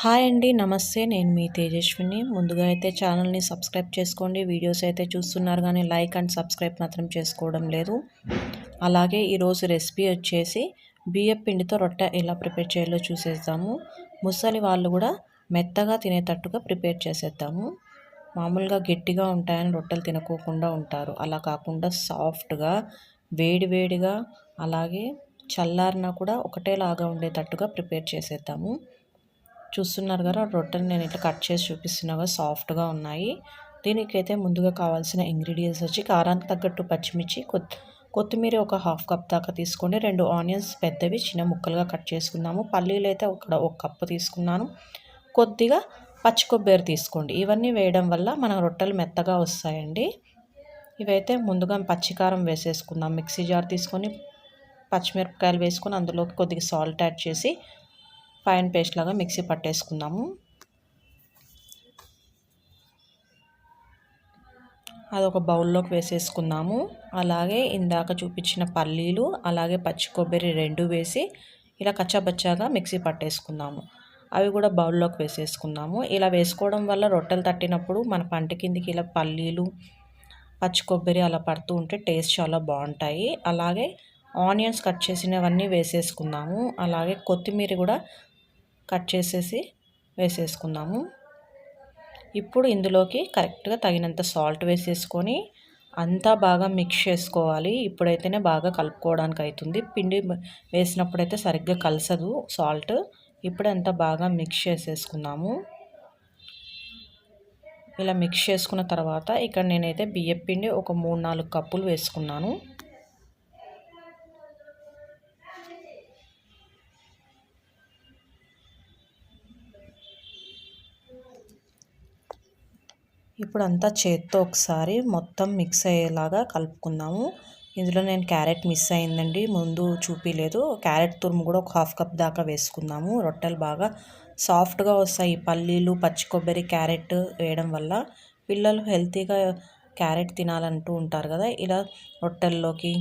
Hi అండి నమస్తే. నేను మీ తేజస్విని. ముందుగా అయితే ఛానల్ని సబ్స్క్రైబ్ చేసుకోండి. వీడియోస్ అయితే చూస్తున్నారు కానీ లైక్ అండ్ సబ్స్క్రైబ్ మాత్రం చేసుకోవడం లేదు. అలాగే ఈరోజు రెసిపీ వచ్చేసి బియ్యం పిండితో రొట్టె ఎలా ప్రిపేర్ చేయాలో చూసేద్దాము. ముసలి వాళ్ళు కూడా మెత్తగా తినేటట్టుగా ప్రిపేర్ చేసేద్దాము. మామూలుగా గట్టిగా ఉంటాయని రొట్టెలు తినకోకుండా ఉంటారు. అలా కాకుండా సాఫ్ట్గా వేడివేడిగా అలాగే చల్లారినా కూడా ఒకటేలాగా ఉండేటట్టుగా ప్రిపేర్ చేసేద్దాము. చూస్తున్నారు కదా రొట్టెని నేను ఇట్లా కట్ చేసి చూపిస్తున్నాగా సాఫ్ట్గా ఉన్నాయి. దీనికైతే ముందుగా కావాల్సిన ఇంగ్రీడియంట్స్ వచ్చి కారానికి తగ్గట్టు పచ్చిమిర్చి కొత్ కొత్తిమీర ఒక హాఫ్ కప్ దాకా తీసుకోండి. రెండు ఆనియన్స్ పెద్దవి చిన్న ముక్కలుగా కట్ చేసుకున్నాము పల్లీలు అయితే ఒక ఒక కప్పు తీసుకున్నాను. కొద్దిగా పచ్చి కొబ్బరి తీసుకోండి. ఇవన్నీ వేయడం వల్ల మన రొట్టెలు మెత్తగా వస్తాయండి. ఇవైతే ముందుగా పచ్చికారం వేసేసుకుందాం. మిక్సీ జార్ తీసుకొని పచ్చిమిరపకాయలు వేసుకొని అందులోకి కొద్దిగా సాల్ట్ యాడ్ చేసి ఫైన్ పేస్ట్ లాగా మిక్సీ పట్టేసుకుందాము. అది ఒక బౌల్లోకి వేసేసుకుందాము. అలాగే ఇందాక చూపించిన పల్లీలు అలాగే పచ్చి కొబ్బరి రెండు వేసి ఇలా కచ్చాబచ్చాగా మిక్సీ పట్టేసుకుందాము. అవి కూడా బౌల్లోకి వేసేసుకుందాము. ఇలా వేసుకోవడం వల్ల రొట్టెలు తట్టినప్పుడు మన పంట కిందికి ఇలా పల్లీలు పచ్చి కొబ్బరి అలా పడుతూ ఉంటే టేస్ట్ చాలా బాగుంటాయి. అలాగే ఆనియన్స్ కట్ చేసినవన్నీ వేసేసుకుందాము. అలాగే కొత్తిమీర కూడా కట్ చేసేసి వేసేసుకుందాము. ఇప్పుడు ఇందులోకి కరెక్ట్గా తగినంత సాల్ట్ వేసేసుకొని అంతా బాగా మిక్స్ చేసుకోవాలి. ఇప్పుడైతేనే బాగా కలుపుకోవడానికి అవుతుంది పిండి వేసినప్పుడైతే సరిగ్గా కలసదు సాల్ట్. ఇప్పుడు అంతా బాగా మిక్స్ చేసేసుకుందాము. ఇలా మిక్స్ చేసుకున్న తర్వాత ఇక్కడ నేనైతే బియ్యం పిండి ఒక మూడు నాలుగు కప్పులు వేసుకున్నాను. ఇప్పుడు అంతా చేత్తో ఒకసారి మొత్తం మిక్స్ అయ్యేలాగా కలుపుకుందాము. ఇందులో నేను క్యారెట్ మిస్ అయిందండి ముందు చూపించలేదు క్యారెట్ తురుము కూడా ఒక హాఫ్ కప్ దాకా వేసుకుందాము. రొట్టెలు బాగా సాఫ్ట్గా వస్తాయి. పల్లీలు పచ్చి కొబ్బరి క్యారెట్ వేయడం వల్ల పిల్లలు హెల్తీగా క్యారెట్ తినాలంటూ ఉంటారు కదా. ఇలా రొట్టెల్లోకి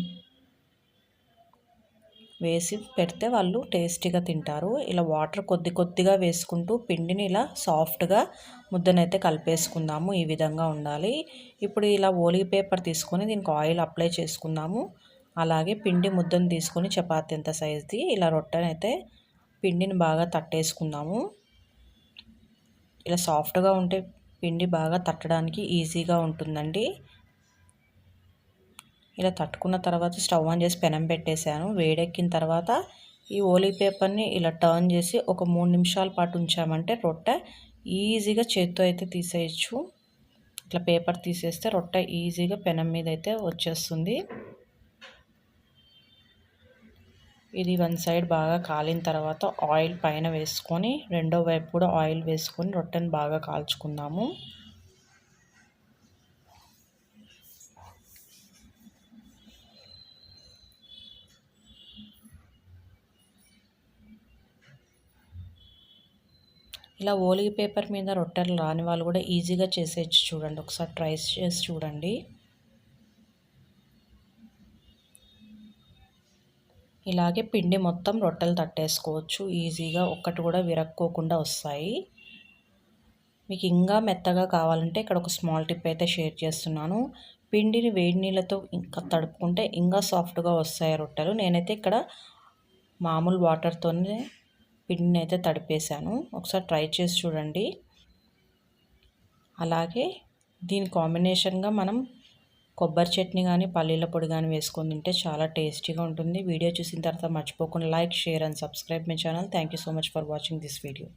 వేసి పెడితే వాళ్ళు టేస్టీగా తింటారు. ఇలా వాటర్ కొద్ది కొద్దిగా వేసుకుంటూ పిండిని ఇలా సాఫ్ట్గా ముద్దనైతే కలిపేసుకుందాము. ఈ విధంగా ఉండాలి. ఇప్పుడు ఇలా ఓలీ పేపర్ తీసుకొని దీనికి ఆయిల్ అప్లై చేసుకుందాము. అలాగే పిండి ముద్దను తీసుకొని చపాతి ఎంత సైజ్ది ఇలా రొట్టెనైతే పిండిని బాగా తట్టేసుకుందాము. ఇలా సాఫ్ట్గా ఉంటే పిండి బాగా తట్టడానికి ఈజీగా ఉంటుందండి. ఇలా తట్టుకున్న తర్వాత స్టవ్ ఆన్ చేసి పెనం పెట్టేశాను. వేడెక్కిన తర్వాత ఈ ఓలీ పేపర్ని ఇలా టర్న్ చేసి ఒక మూడు నిమిషాల పాటు ఉంచామంటే రొట్టె ఈజీగా చేత్తో అయితే తీసేయచ్చు. ఇట్లా పేపర్ తీసేస్తే రొట్టె ఈజీగా పెనం మీద అయితే వచ్చేస్తుంది. ఇది వన్ సైడ్ బాగా కాలిన తర్వాత ఆయిల్ పైన వేసుకొని రెండో వైపు కూడా ఆయిల్ వేసుకొని రొట్టెని బాగా కాల్చుకుందాము. ఇలా ఓలిగి పేపర్ మీద రొట్టెలు రాని వాళ్ళు కూడా ఈజీగా చేసేయచ్చు చూడండి. ఒకసారి ట్రై చేసి చూడండి. ఇలాగే పిండి మొత్తం రొట్టెలు తట్టేసుకోవచ్చు. ఈజీగా ఒక్కటి కూడా విరక్కోకుండా వస్తాయి. మీకు ఇంకా మెత్తగా కావాలంటే ఇక్కడ ఒక స్మాల్ టిప్ అయితే షేర్ చేస్తున్నాను. పిండిని వేడి నీళ్ళతో ఇంకా తడుపుకుంటే ఇంకా సాఫ్ట్గా వస్తాయి రొట్టెలు. నేనైతే ఇక్కడ మామూలు వాటర్తోనే పిండిని అయితే తడిపేశాను. ఒకసారి ట్రై చేసి చూడండి. అలాగే దీని కాంబినేషన్గా మనం కొబ్బరి చట్నీ కానీ పల్లీల పొడి కానీ వేసుకొని తింటే చాలా టేస్టీగా ఉంటుంది. వీడియో చూసిన తర్వాత మర్చిపోకుండా like share and subscribe my channel. Thank you so much for watching this video.